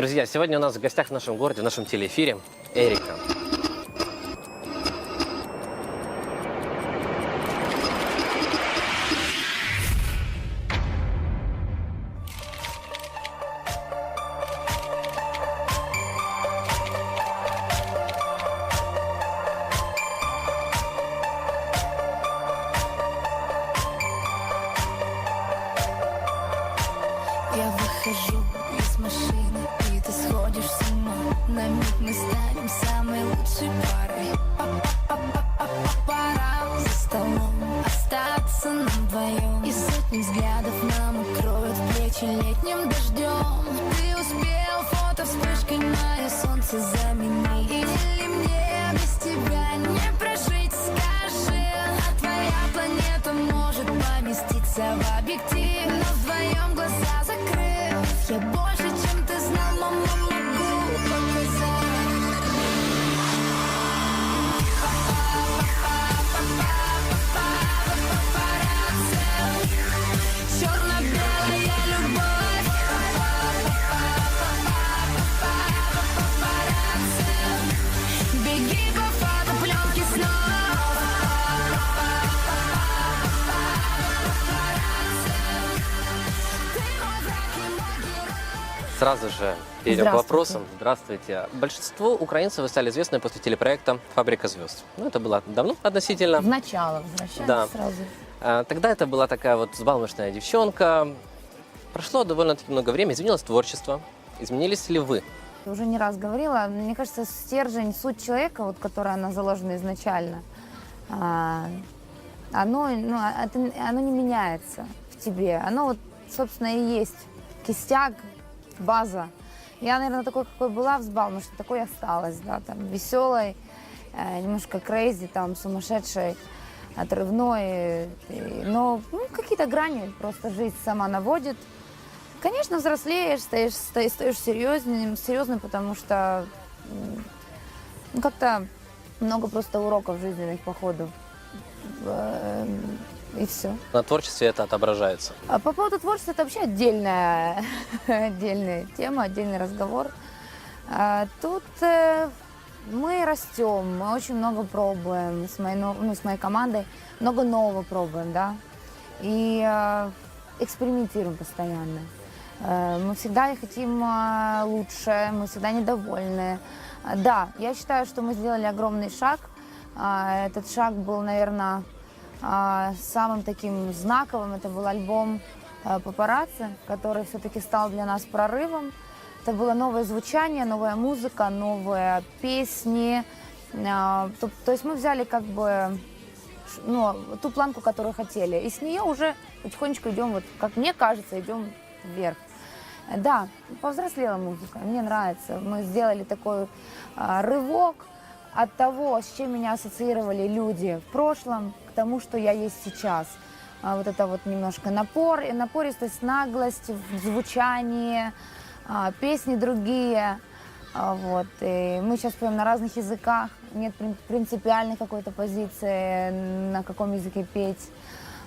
Друзья, сегодня у нас в гостях в нашем городе, в нашем телеэфире Эрика. Сразу же перейдем к вопросам. Здравствуйте. Большинству украинцев вы стали известны после телепроекта «Фабрика звезд». Ну, это было давно относительно. В начало возвращаемся Да. сразу. А, Тогда это была такая вот взбалмошная девчонка. Прошло довольно-таки много времени, изменилось творчество. Изменились ли вы? Уже не раз говорила, мне кажется, стержень, суть человека, вот, которая она заложена изначально, а, оно, ну, а- это- оно не меняется в тебе. Оно вот, собственно, и есть кистяк, база. Я, наверное, такой, какой была взбалмошной, такой и осталась, да, там, веселой, э, немножко крейзи, там, сумасшедшей, отрывной, но ну, какие-то грани просто жизнь сама наводит. Конечно, взрослеешь, стаешь, ста- стаешь серьезным, серьезным, потому что ну, как-то много просто уроков жизненных по ходу. Э, И все. На творчестве это отображается. А по поводу творчества это вообще отдельная, отдельная тема, отдельный разговор. А, Тут э, мы растем, мы очень много пробуем с моей, ну, с моей командой, много нового пробуем, да, и э, экспериментируем постоянно. Э, Мы всегда хотим э, лучше, мы всегда недовольны. Да, я считаю, что мы сделали огромный шаг. А, Этот шаг был, наверное, самым таким знаковым. Это был альбом э, «Папарацци», который все-таки стал для нас прорывом. Это было новое звучание, новая музыка, новые песни. А, То, то есть мы взяли как бы ну, ту планку, которую хотели. И с нее уже потихонечку идем, вот, как мне кажется, идем вверх. Да, повзрослела музыка, мне нравится. Мы сделали такой а, рывок от того, с чем меня ассоциировали люди в прошлом, тому, что я есть сейчас. А, вот это вот немножко напор, напористость, наглость в звучании, а, песни другие. А, Вот. И мы сейчас поем на разных языках, нет прин- принципиальной какой-то позиции, на каком языке петь.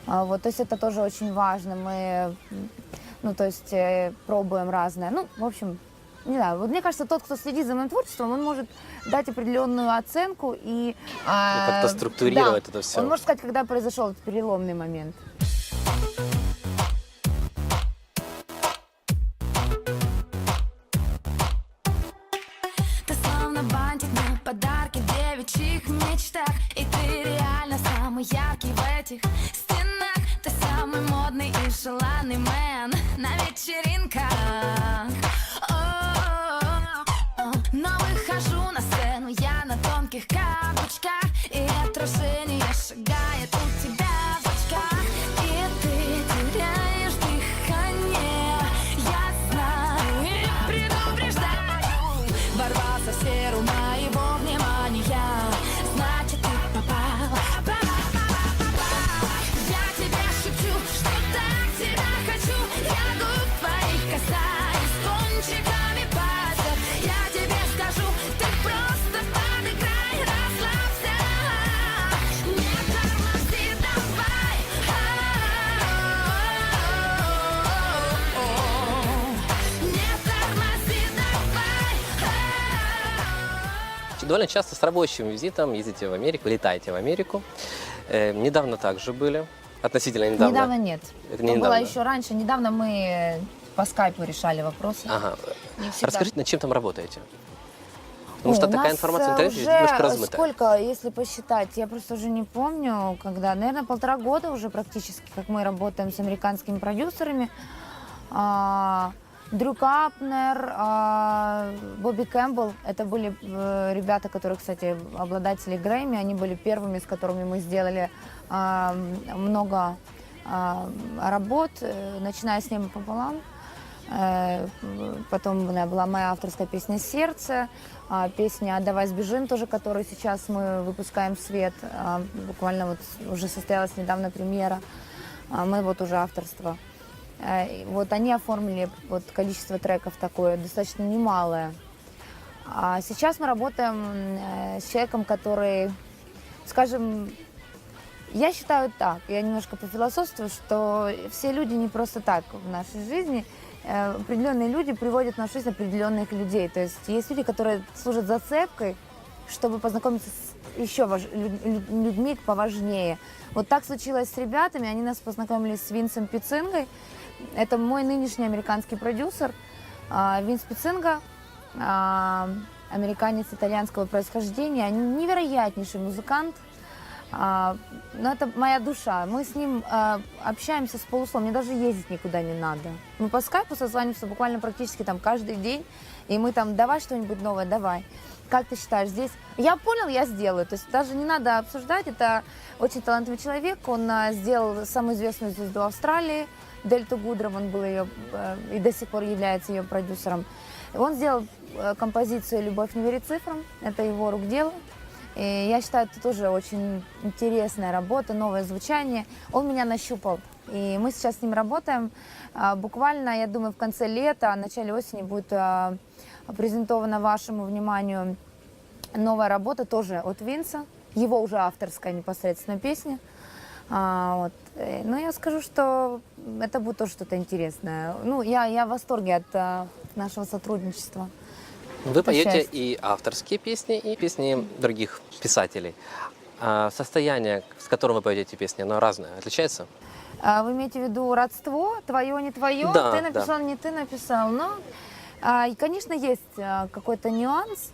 А, Вот. То есть это тоже очень важно. Мы ну, то есть э, пробуем разное. Ну, в общем, не знаю, вот мне кажется, тот, кто следит за моим творчеством, он может дать определенную оценку и... а, как-то структурировать да, это всё. Он может сказать, когда произошел этот переломный момент. Ты словно бантик на подарки девичьих мечтах И ты реально самый яркий в этих довольно часто с рабочим визитом ездите в Америку, летаете в Америку. Э, недавно также были, относительно недавно. Недавно нет. Это не было недавно. еще раньше. Недавно мы по скайпу решали вопросы. Ага. Расскажите, над чем там работаете? Потому Ой, что такая информация в э, интернете уже немножко размытая. Сколько, если посчитать, я просто уже не помню, когда, наверное, полтора года уже практически, как мы работаем с американскими продюсерами. А, Дрю Капнер, а, Бобби Кэмпбелл, это были э, ребята, которые, кстати, обладатели Грэмми, они были первыми, с которыми мы сделали а, много а, работ, э, начиная с неба пополам. Э, Потом была моя авторская песня «Сердце», песня «Давай сбежим» тоже, которую сейчас мы выпускаем в свет. Буквально вот уже состоялась недавно премьера а, моего тоже авторства. Э, Вот они оформили вот количество треков такое достаточно немалое. А сейчас мы работаем э, с человеком, который, скажем, я считаю так, я немножко пофилософствую, что все люди не просто так в нашей жизни. Э, Определенные люди приводят в нашу жизнь определенных людей. То есть есть люди, которые служат зацепкой, чтобы познакомиться с еще важ- лю- лю- людьми поважнее. Вот так случилось с ребятами. Они нас познакомились с Винсом Пицингой. Это мой нынешний американский продюсер. А, Винс Пицинга, а, американец итальянского происхождения, невероятнейший музыкант. А, ну, это моя душа. Мы с ним общаемся с полусловом. Мне даже ездить никуда не надо. Мы по скайпу созваниваемся буквально практически там каждый день. И мы там, давай что-нибудь новое, давай. Как ты считаешь, здесь? Я понял, я сделаю. То есть даже не надо обсуждать. Это очень талантливый человек. Он сделал самую известную звезду Австралии. Дельту Гудром, он был ее э, и до сих пор является ее продюсером. Он сделал э, композицию «Любовь не верит цифрам». Это его рук дело. И я считаю, это тоже очень интересная работа, новое звучание. Он меня нащупал. И мы сейчас с ним работаем. А, Буквально, я думаю, в конце лета, в начале осени будет презентована вашему вниманию новая работа тоже от Винса. Его уже авторская непосредственно песня. А, вот. Э, Ну, я скажу, что это будет тоже что-то интересное. Ну, я, я в восторге от а, нашего сотрудничества. Вы поете счастье. и авторские песни, и песни других писателей. А состояние, с которым вы поете эти песни, оно разное, отличается? А, Вы имеете в виду родство, твое, не твое, Да, ты да. написал, не ты написал. Ну, а, и, конечно, есть а, какой-то нюанс.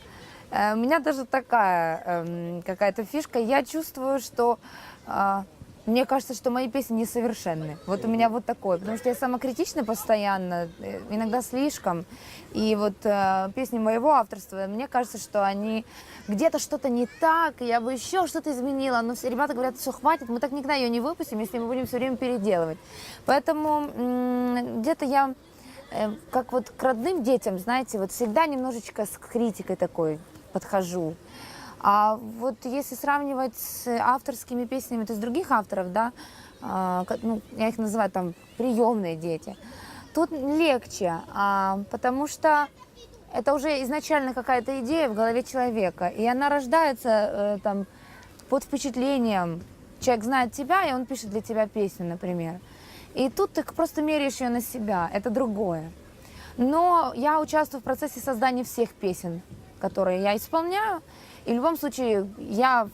Э, У меня даже такая эм, какая-то фишка. Я чувствую, что а, мне кажется, что мои песни несовершенны. Вот у меня вот такое, потому что я самокритична постоянно, э, иногда слишком. И вот э, песни моего авторства, мне кажется, что они где-то что-то не так, я бы еще что-то изменила. Но все ребята говорят, все, хватит, мы так никогда ее не выпустим, если мы будем все время переделывать. Поэтому где-то я э, как вот к родным детям, знаете, вот всегда немножечко с критикой такой подхожу. А вот если сравнивать с авторскими песнями, то есть других авторов, да, а, ну, я их называю там приемные дети, тут легче, а, потому что это уже изначально какая-то идея в голове человека, и она рождается э, там под впечатлением. Человек знает тебя, и он пишет для тебя песню, например. И тут ты просто меряешь ее на себя, это другое. Но я участвую в процессе создания всех песен, которые я исполняю. И в любом случае я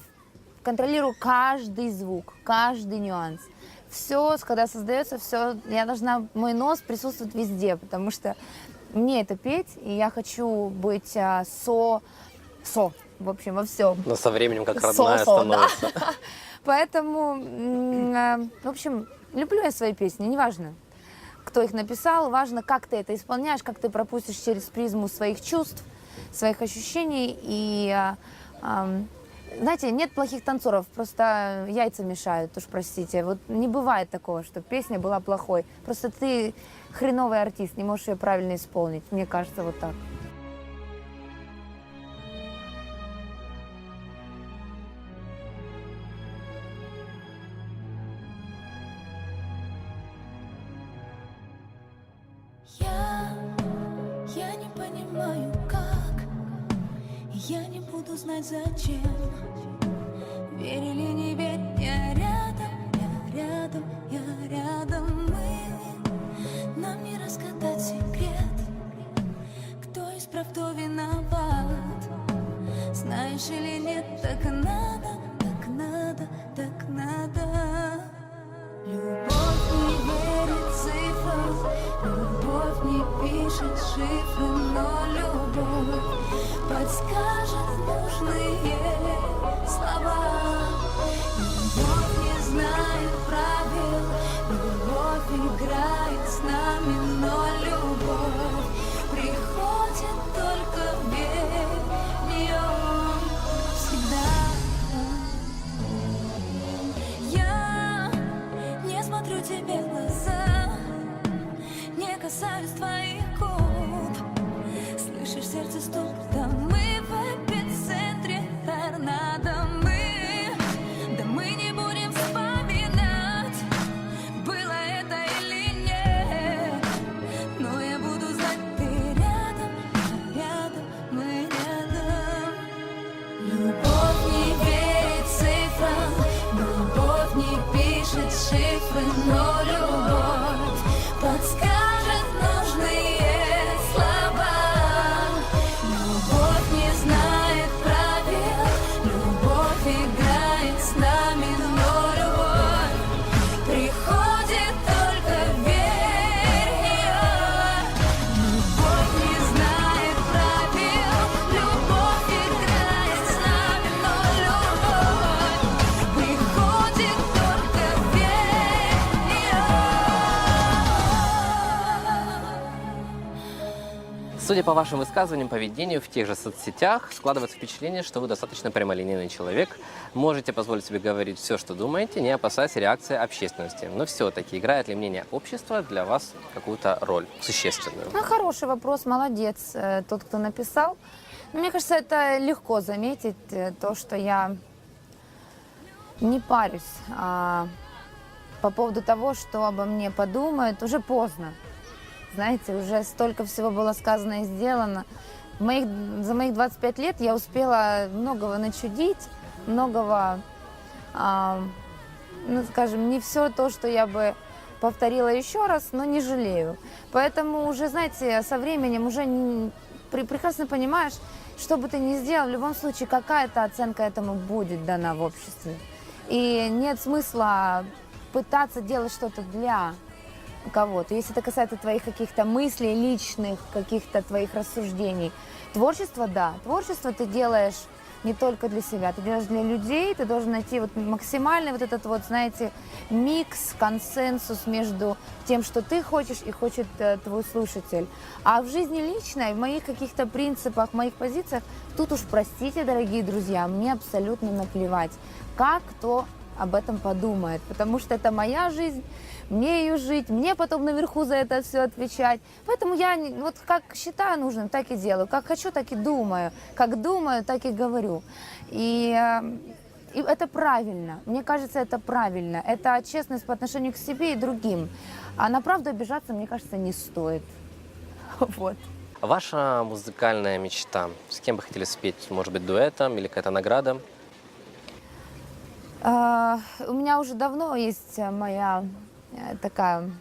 контролирую каждый звук, каждый нюанс. Все, когда создается, все, я должна, мой нос присутствует везде, потому что мне это петь, и я хочу быть а, со, со, в общем, во всем. Но со временем как Со- родная со, да. становится. Поэтому, м, э, в общем, люблю я свои песни, неважно, кто их написал, важно, как ты это исполняешь, как ты пропустишь через призму своих чувств, своих ощущений. И, а, знаете, нет плохих танцоров, просто яйца мешают, уж простите. Вот не бывает такого, что песня была плохой. Просто ты хреновый артист, не можешь ее правильно исполнить. Мне кажется, вот так. зачем? Верили не верь я рядом, я рядом, я рядом. Мы, нам не раскатать секрет. Кто из прав, кто виноват? Знаешь или нет, так надо шифры, но любовь подскажет нужные слова. Любовь не знает правил, любовь играет с нами, но любовь сердце стук, Судя по вашим высказываниям, поведению в тех же соцсетях, складывается впечатление, что вы достаточно прямолинейный человек, можете позволить себе говорить все, что думаете, не опасаясь реакции общественности. Но все-таки играет ли мнение общества для вас какую-то роль существенную? Ну, хороший вопрос, молодец, э, тот, кто написал. Мне кажется, это легко заметить, э, то, что я не парюсь а по поводу того, что обо мне подумают, уже поздно. Знаете, уже столько всего было сказано и сделано. Моих, за моих 25 лет я успела многого начудить, многого, а, ну, скажем, не все то, что я бы повторила еще раз, но не жалею. Поэтому уже, знаете, со временем уже не- пре- прекрасно понимаешь, что бы ты ни сделал, в любом случае какая-то оценка этому будет дана в обществе. И нет смысла пытаться делать что-то для кого-то. Если это касается твоих каких-то мыслей личных, каких-то твоих рассуждений. Творчество, да. Творчество ты делаешь не только для себя, ты делаешь для людей, ты должен найти вот максимальный вот этот вот, знаете, микс, консенсус между тем, что ты хочешь и хочет э, твой слушатель. А в жизни личной, в моих каких-то принципах, в моих позициях, тут уж простите, дорогие друзья, мне абсолютно наплевать, как кто об этом подумает, потому что это моя жизнь, мне ее жить, мне потом наверху за это все отвечать. Поэтому я вот как считаю нужным, так и делаю, как хочу, так и думаю, как думаю, так и говорю. И, э, и это правильно, мне кажется, это правильно, это честность по отношению к себе и другим. А на правду обижаться, мне кажется, не стоит. Вот. Ваша музыкальная мечта? С кем бы хотели спеть? Может быть, дуэтом или какая-то награда? А, У меня уже давно есть моя э, такая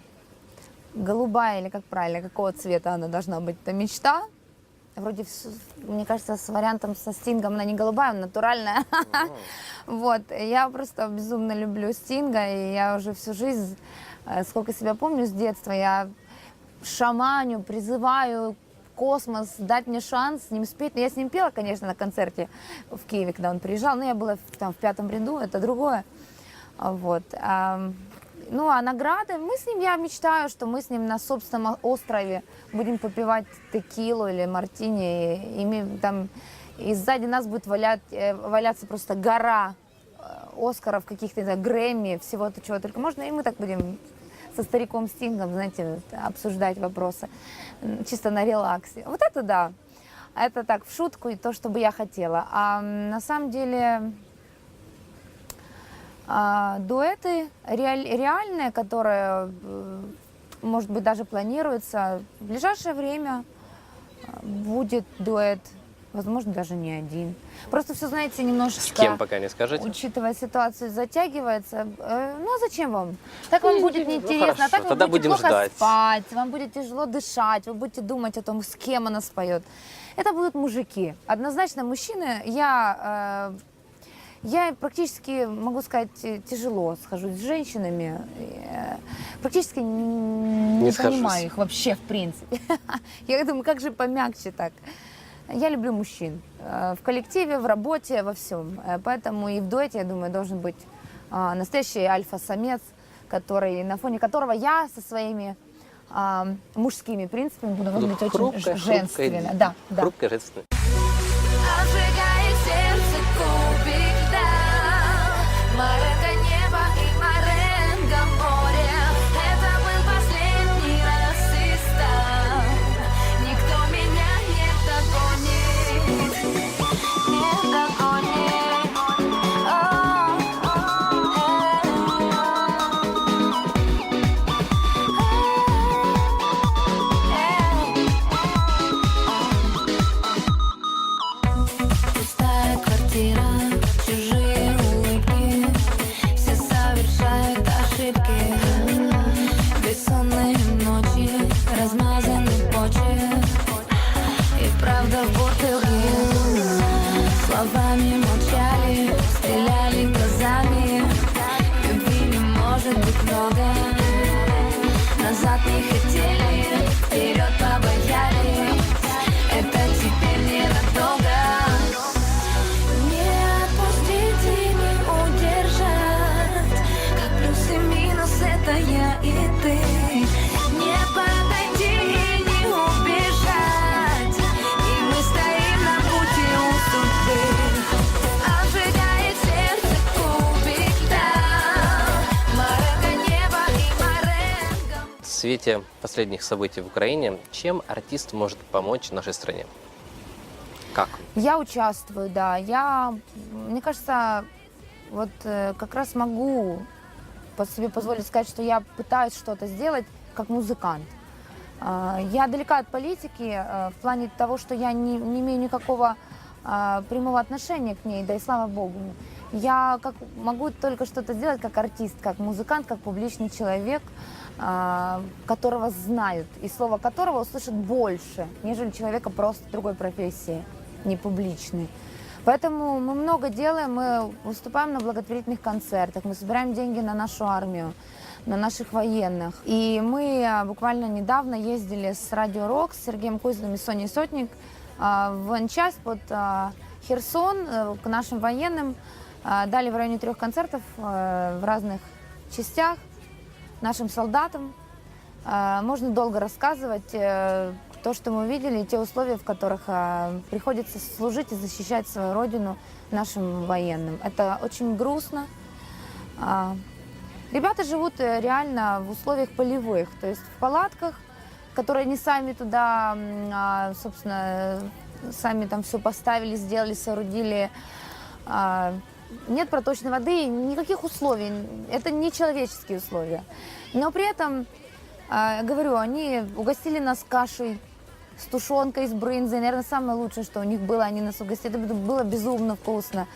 голубая, или как правильно, какого цвета она должна быть, это мечта. Вроде, мне кажется, с вариантом со Стингом она не голубая, она натуральная. Вот, я просто безумно люблю Стинга, и я уже всю жизнь, э, сколько себя помню с детства, я шаманю, призываю космос дать мне шанс с ним спеть. Ну, Я с ним пела, конечно, на концерте в Киеве, когда он приезжал, но я была там в пятом ряду, это другое. А, Вот. Ну, а награды, мы с ним, я мечтаю, что мы с ним на собственном острове будем попивать текилу или мартини, и, и там, и сзади нас будет валять, э, валяться просто гора э, Оскаров, каких-то Грэмми, всего-то чего только можно, и мы так будем со стариком Стингом, знаете, обсуждать вопросы чисто на релаксе. Вот это да, это так, в шутку и то, что бы я хотела. А на самом деле а, дуэты реаль- реальные, которые, э, может быть, даже планируются, в ближайшее время э, будет дуэт, возможно, даже не один. Просто все, знаете, немножечко... С кем пока не скажете? Учитывая ситуацию, затягивается. Э, Ну а зачем вам? Так вам будет Ну, неинтересно, а хорошо, так тогда будете будем плохо ждать. спать, вам будет тяжело дышать, вы будете думать о том, с кем она споет. Это будут мужики. Однозначно мужчины. Я, э, Я практически, могу сказать, э, тяжело схожусь с женщинами. Э, Практически Не не схожусь. понимаю их вообще, в принципе. Я думаю, как же помягче так. Я люблю мужчин. Э, В коллективе, в работе, во всем. Э, Поэтому и в дуэте, я думаю, должен быть а, настоящий альфа-самец, который, на фоне которого я со своими мужскими принципами буду выглядеть очень Хрупкая, ж- женственно. хрупкая, Да, да. Хрупкая, женственная. Свете последних событий в Украине, чем артист может помочь нашей стране? Как? Я участвую, да. Я, мне кажется, вот э, как раз могу по себе позволить сказать, что я пытаюсь что-то сделать как музыкант. А, Я далека от политики э, в плане того, что я не, не имею никакого а, прямого отношения к ней, да и слава богу. Я как, могу только что-то сделать как артист, как музыкант, как публичный человек, а, которого знают, и слово которого услышат больше, нежели человека просто другой профессии, не публичной. Поэтому мы много делаем, мы выступаем на благотворительных концертах, мы собираем деньги на нашу армию, на наших военных. И мы а, буквально недавно ездили с Радио Рок, с Сергеем Кузиным и Соней Сотник а, в военчасть под Херсон э, к нашим военным. А, Дали в районе трех концертов э, в разных частях нашим солдатам. А, Можно долго рассказывать э, то, что мы видели, и те условия, в которых а, приходится служить и защищать свою родину нашим военным. Это очень грустно. Ребята живут э, реально в условиях полевых, то есть в палатках, которые они сами туда, собственно, сами там все поставили, сделали, соорудили. А, Нет проточной воды, никаких условий. Это не человеческие условия. Но при этом, а, говорю, они угостили нас кашей с тушенкой, с брынзой. Наверное, самое лучшее, что у них было, они нас угостили. Это было безумно вкусно.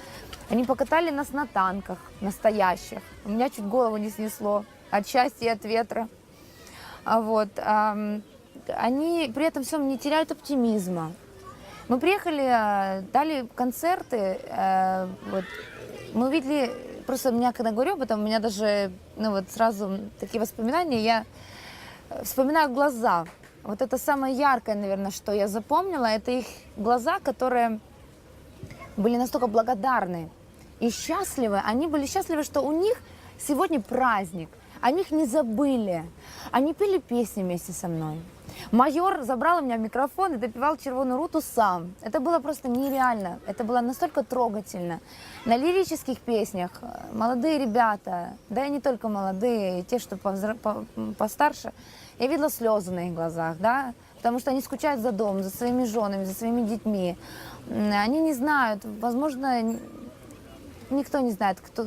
Они покатали нас на танках настоящих. У меня чуть голову не снесло от счастья и от ветра. А вот, они при этом всем не теряют оптимизма. Мы приехали, э, дали концерты, э, вот, мы увидели, просто меня когда говорю об этом, у меня даже, ну вот сразу такие воспоминания, я э, вспоминаю глаза. Вот это самое яркое, наверное, что я запомнила, это их глаза, которые были настолько благодарны и счастливы. Они были счастливы, что у них сегодня праздник. О них не забыли. Они пели песни вместе со мной. Майор забрал у меня микрофон и допевал «Червоную руту» сам. Это было просто нереально. Это было настолько трогательно. На лирических песнях э, молодые ребята, да и не только молодые, и те, что повзра- по- постарше, я видела слезы на их глазах, да, потому что они скучают за домом, за своими женами, за своими детьми. Они не знают, возможно, никто не знает, кто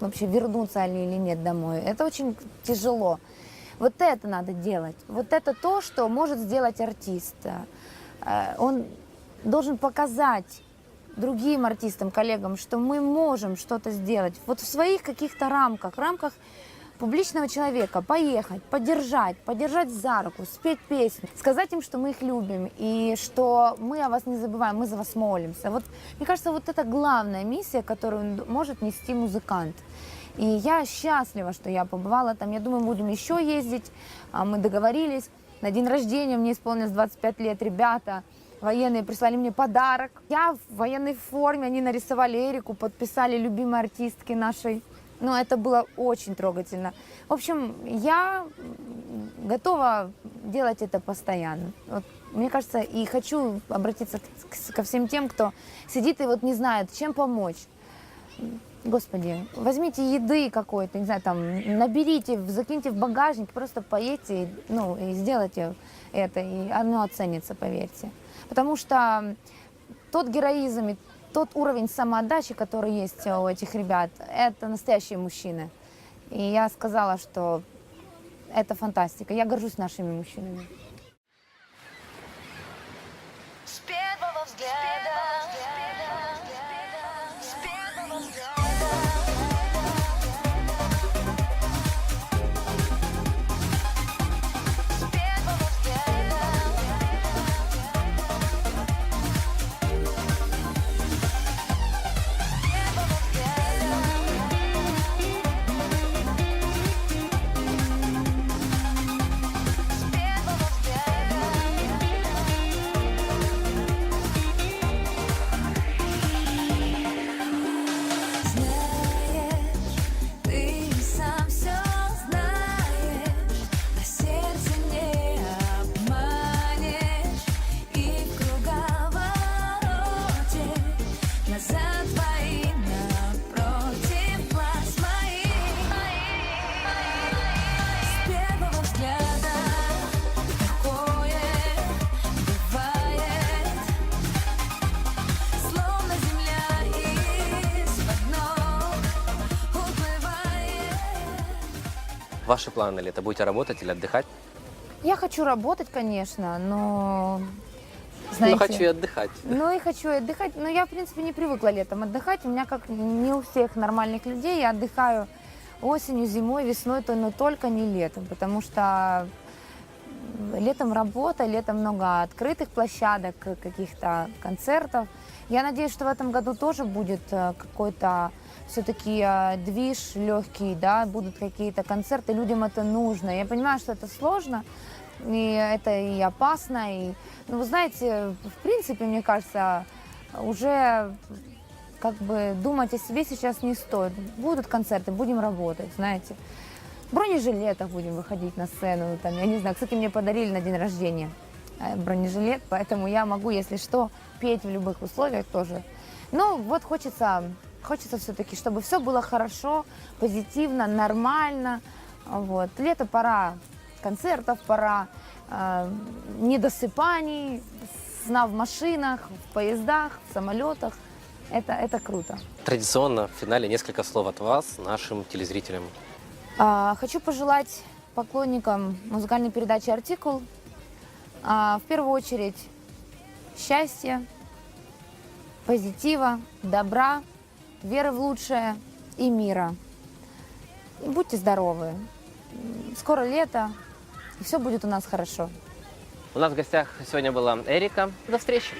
вообще вернутся они или нет домой. Это очень тяжело. Вот это надо делать. Вот это то, что может сделать артист. Э, Он должен показать другим артистам, коллегам, что мы можем что-то сделать. Вот в своих каких-то рамках, рамках публичного человека поехать, поддержать, поддержать за руку, спеть песню, сказать им, что мы их любим и что мы о вас не забываем, мы за вас молимся. Вот, мне кажется, вот это главная миссия, которую может нести музыкант. И я счастлива, что я побывала там. Я думаю, будем еще ездить. А Мы договорились. На день рождения мне исполнилось 25 лет. Ребята военные прислали мне подарок. Я в военной форме. Они нарисовали Эрику, подписали любимой артистки нашей. Ну, это было очень трогательно. В общем, я готова делать это постоянно. Вот, мне кажется, и хочу обратиться ко всем тем, кто сидит и вот не знает, чем помочь. Господи, возьмите еды какой-то, не знаю, там, наберите, закиньте в багажник, просто поедьте, ну, и сделайте это, и оно оценится, поверьте. Потому что тот героизм и тот уровень самоотдачи, который есть у этих ребят, это настоящие мужчины. И я сказала, что это фантастика. Я горжусь нашими мужчинами. Ваши планы лето? Будете работать или отдыхать? Я хочу работать, конечно, но... Знаете, Ну, хочу и отдыхать. Ну и хочу и отдыхать. Но я, в принципе, не привыкла летом отдыхать. У меня, как не у всех нормальных людей, я отдыхаю осенью, зимой, весной, то, но только не летом. Потому что летом работа, летом много открытых площадок, каких-то концертов. Я надеюсь, что в этом году тоже будет э, какой-то все-таки движ легкий, да, будут какие-то концерты, людям это нужно. Я понимаю, что это сложно, и это и опасно, и, ну, вы знаете, в принципе, мне кажется, уже как бы думать о себе сейчас не стоит. Будут концерты, будем работать, знаете. Бронежилетах будем выходить на сцену, там, я не знаю, кстати, мне подарили на день рождения э, бронежилет, поэтому я могу, если что, петь в любых условиях тоже. Ну, вот хочется, хочется все-таки, чтобы все было хорошо, позитивно, нормально. Вот. Лето пора концертов, пора э, недосыпаний, сна в машинах, в поездах, в самолетах. Это, это круто. Традиционно в финале несколько слов от вас нашим телезрителям. А, Хочу пожелать поклонникам музыкальной передачи «Артикул» а, в первую очередь счастья, позитива, добра, веры в лучшее и мира. И будьте здоровы. Скоро лето, и все будет у нас хорошо. У нас в гостях сегодня была Эрика. До встречи.